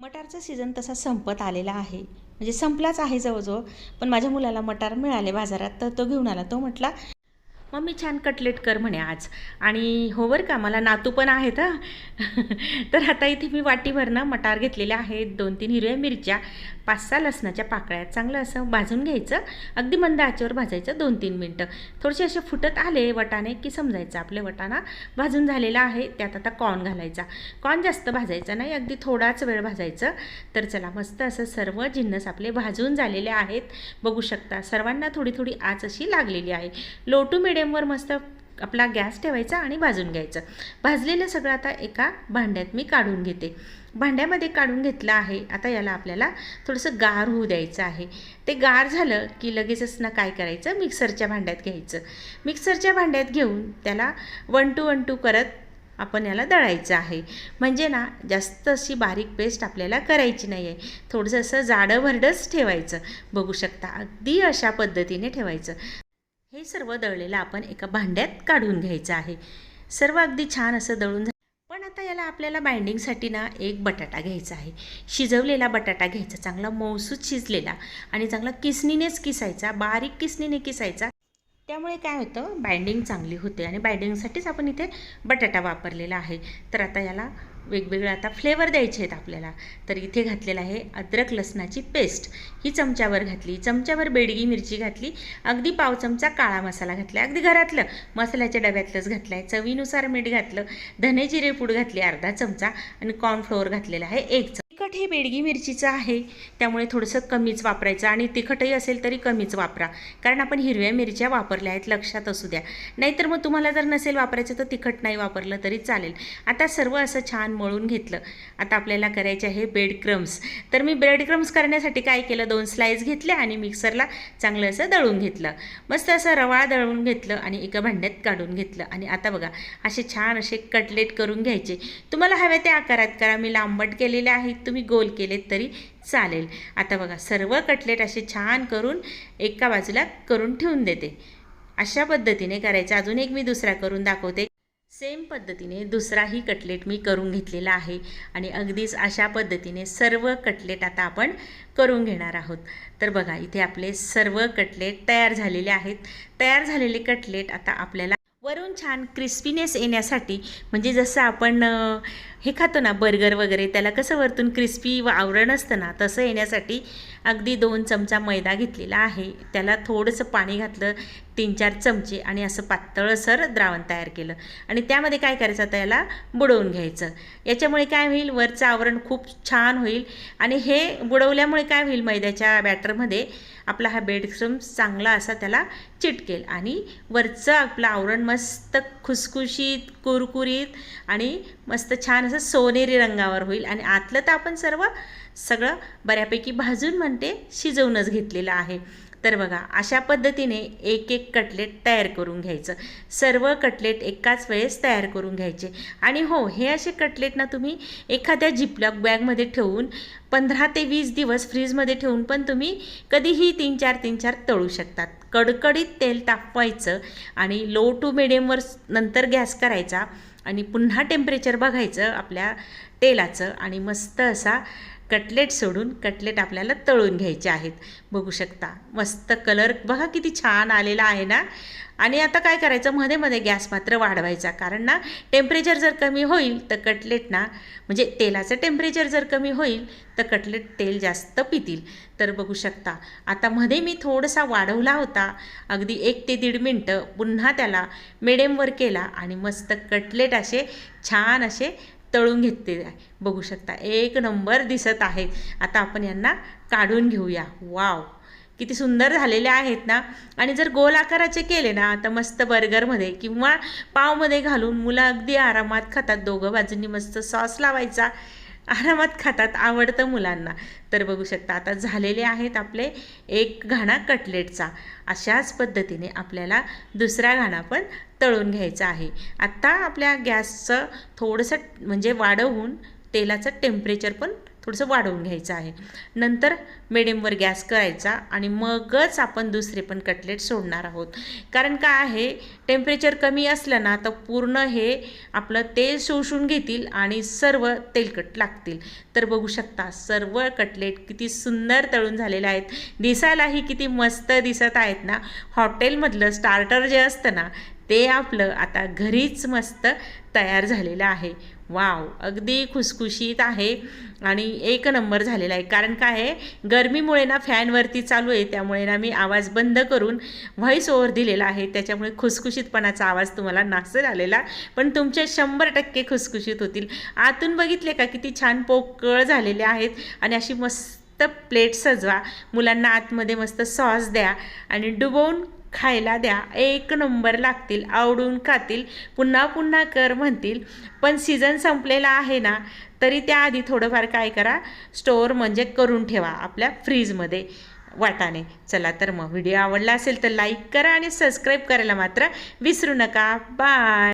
मटारचा season तसा संपत आलेला आहे. म्हणजे संपलाच आहे जवळजवळ. पण माझ्या मुलाला मटार मिळाले बाजारात तर तो घेऊन आला. तो म्हटला मम्मी छान कटलेट कर म्हणे आज. आणि हो बरं का मला नातू पण आहेत हां. तर आता इथे मी वाटीभरनं मटार घेतलेले आहेत दोन तीन हिरव्या मिरच्या पाच सहा लसणाच्या पाकळ्यात चांगलं असं भाजून घ्यायचं. अगदी मंद आचेवर भाजायचं दोन तीन मिनटं. थोडेसे असे फुटत आले वटाणे की समजायचं. आपले वटाणा भाजून झालेला आहे त्यात आता कॉर्न घालायचा. कॉर्न जास्त भाजायचा नाही अगदी थोडाच वेळ भाजायचं. तर चला मस्त असं सर्व जिन्नस आपले भाजून झालेले आहेत. बघू शकता सर्वांना थोडी थोडी आच अशी लागलेली आहे. लो टू मिडियमवर मस्त आपला गॅस ठेवायचा आणि भाजून घ्यायचं. भाजलेलं सगळं आता एका भांड्यात मी काढून घेते. भांड्यामध्ये काढून घेतलं आहे आता याला आपल्याला थोडंसं गार होऊ द्यायचं आहे. ते गार झालं की लगेचच ना काय करायचं? मिक्सरच्या भांड्यात घ्यायचं. मिक्सरच्या भांड्यात घेऊन त्याला वन टू वन टू करत आपण याला दळायचं आहे. म्हणजे ना जास्त अशी बारीक पेस्ट आपल्याला करायची नाही आहे थोडंसं असं जाडं भरडंच ठेवायचं. बघू शकता अगदी अशा पद्धतीने ठेवायचं. हे सर्व दळलेलं आपण एका भांड्यात काढून घ्यायचं आहे. सर्व अगदी छान असं दळून झालं. पण आता याला आपल्याला बाइंडिंगसाठी ना एक बटाटा घ्यायचा आहे. शिजवलेला बटाटा घ्यायचा चांगला मौसूद शिजलेला आणि चांगला किसणीनेच किसायचा बारीक किसणीने किसायचा. त्यामुळे काय होतं बाइंडिंग चांगली होते आणि बाइंडिंगसाठीच आपण इथे बटाटा वापरलेला आहे. तर आता याला वेगवेगळे आता फ्लेवर द्यायचे आहेत आपल्याला. तर इथे घातलेलं आहे अद्रक लसणाची पेस्ट ही चमच्यावर घातली चमच्यावर बेडगी मिरची घातली अगदी पाव चमचा काळा मसाला घातला अगदी घरातलं मसाल्याच्या डब्यातलंच घातलं आहे चवीनुसार मीठ घातलं धने जिरे पूड घातली अर्धा चमचा आणि कॉर्नफ्लोअर घातलेला आहे एक चमचा. तिखट हे बेडगी मिरचीचं आहे. त्यामुळे थोडंसं कमीच वापरायचं आणि तिखटही असेल तरी कमीच वापरा. कारण आपण हिरव्या मिरच्या वापरल्या आहेत लक्षात असू द्या. नाहीतर मग तुम्हाला जर नसेल वापरायचं तर तिखट नाही वापरलं तरी चालेल. आता सर्व असं छान मळून घेतलं. आता आपल्याला करायचे आहे ब्रेड क्रम्स तर मी ब्रेड क्रम्स करण्यासाठी काय केलं? दोन स्लाईस घेतले आणि मिक्सरला चांगलं असं दळून घेतलं. मस्त असं रवाळ दळून घेतलं आणि एका भांड्यात काढून घेतलं. आणि आता बघा असे छान असे कटलेट करून घ्यायचे. तुम्हाला हव्या त्या आकारात करा. मी लांबट केलेले आहेत. तुम्ही गोल केलेत तरी चालेल. आता बघा सर्व कटलेट असे छान करून एका बाजूला करून ठेवून देते. अशा पद्धतीने करायचं. अजून एक मी दुसरा करून दाखवते. सेम पद्धतीने दुसराही कटलेट मी करून घेतलेला आहे आणि अगदीच अशा पद्धतीने सर्व कटलेट आता आपण करून घेणार आहोत. तर बघा इथे आपले सर्व कटलेट तयार झालेले आहेत. तयार झालेले कटलेट आता आपल्याला वरून छान क्रिस्पीनेस येण्यासाठी म्हणजे जसं आपण हे खातो ना बर्गर वगैरे त्याला कसं वरतून क्रिस्पी व आवरण असतं ना तसं येण्यासाठी अगदी दोन चमचा मैदा घेतलेला आहे. त्याला थोडंसं पाणी घातलं तीन चार चमचे आणि असं पातळसर द्रावण तयार केलं. आणि त्यामध्ये काय करायचं आता याला? बुडवून घ्यायचं. याच्यामुळे काय होईल? वरचं आवरण खूप छान होईल. आणि हे बुडवल्यामुळे काय होईल? मैद्याच्या बॅटरमध्ये आपला हा बेड चांगला असा त्याला चिटकेल. आणि वरचं आपलं आवरण मस्त खुसखुशीत कुरकुरीत आणि मस्त छान असं सोनेरी रंगावर होईल. आणि आतलं तर आपण सर्व सगळं बऱ्यापैकी भाजून म्हणते शिजवूनच घेतलेलं आहे. तर बघा अशा पद्धतीने एक एक कटलेट तयार करून घ्यायचं. सर्व कटलेट एकाच वेळेस तयार करून घ्यायचे. आणि हो हे असे कटलेट ना तुम्ही एखाद्या जिपलॉक बॅगमध्ये ठेवून पंधरा ते वीस दिवस फ्रीजमध्ये ठेवून पण तुम्ही कधीही तीन चार तीन चार तळू शकतात. कडकडीत तेल तापवायचं आणि लो टू मिडियमवर नंतर गॅस करायचा. आणि पुन्हा टेम्परेचर बघायचं आपल्या तेलाचं आणि मस्त असा कटलेट सोडून कटलेट आपल्याला तळून घ्यायचे आहेत. बघू शकता. मस्त कलर बघा किती छान आलेला आहे ना. आणि आता काय करायचं? मध्ये मध्ये गॅस मात्र वाढवायचा. कारण ना टेम्परेचर जर कमी होईल तर कटलेट ना म्हणजे तेलाचं टेम्परेचर जर कमी होईल तर कटलेट तेल जास्त पितील. तर बघू शकता. आता मध्ये मी थोडासा वाढवला होता. अगदी एक ते दीड मिनटं पुन्हा त्याला मिडियमवर केला आणि मस्त कटलेट असे छान असे तळून घेतले आहे. बघू शकता एक नंबर दिसत आहेत. आता आपण यांना काढून घेऊया. वाव! किती सुंदर झालेले आहेत ना? आणि जर गोल आकाराचे केले ना तर मस्त बर्गरमध्ये किंवा पावमध्ये घालून मुलं अगदी आरामात खातात. दोघं बाजूंनी मस्त सॉस लावायचा. आरामात खातात आवडतं मुलांना. तर बघू शकता आता झालेले आहेत आपले एक घाणा कटलेटचा. अशाच पद्धतीने आपल्याला दुसरा घाणा पण तळून घ्यायचा आहे. आत्ता आपल्या गॅसचं थोडंसं म्हणजे वाढवून तेलाचं टेम्परेचर पण थोडंसं वाढवून घ्यायचं आहे. नंतर मिडियमवर गॅस करायचा आणि मगच आपण दुसरे पण कटलेट सोडणार आहोत. कारण काय आहे टेम्परेचर कमी असलं ना तर पूर्ण हे आपलं तेल शोषून घेतील आणि सर्व तेलकट लागतील. तर बघू शकता सर्व कटलेट किती सुंदर तळून झालेले आहेत. दिसायलाही किती मस्त दिसत आहेत ना. हॉटेलमधलं स्टार्टर जे असतं ना ते आपलं आता घरीच मस्त तयार झालेलं आहे. वाव अगदी खुसखुशीत आहे. आणि एक नंबर झालेला आहे. कारण काय आहे? गरमीमुळे ना फॅनवरती चालू आहे. त्यामुळे ना मी आवाज बंद करून व्हॉईस ओव्हर दिलेला आहे. त्याच्यामुळे खुसखुशीतपणाचा आवाज तुम्हाला नासर आलेला. पण तुमचे शंभर टक्के खुसखुशीत होतील. आतून बघितले का किती छान पोकळ झालेले आहेत. आणि अशी मस्त प्लेट सजवा. मुलांना आतमध्ये मस्त सॉस द्या. आणि डुबवून खायला द्या. एक नंबर लागतील. आवडून खातील. पुन्हा पुन्हा कर म्हणतील. पण सीझन संपलेला आहे ना तरी त्याआधी थोडंफार काय करा. स्टोअर म्हणजे करून ठेवा आपल्या फ्रीजमध्ये वाटाने चला तर मग व्हिडिओ आवडला असेल तर लाईक करा आणि सबस्क्राईब करायला मात्र विसरू नका. बाय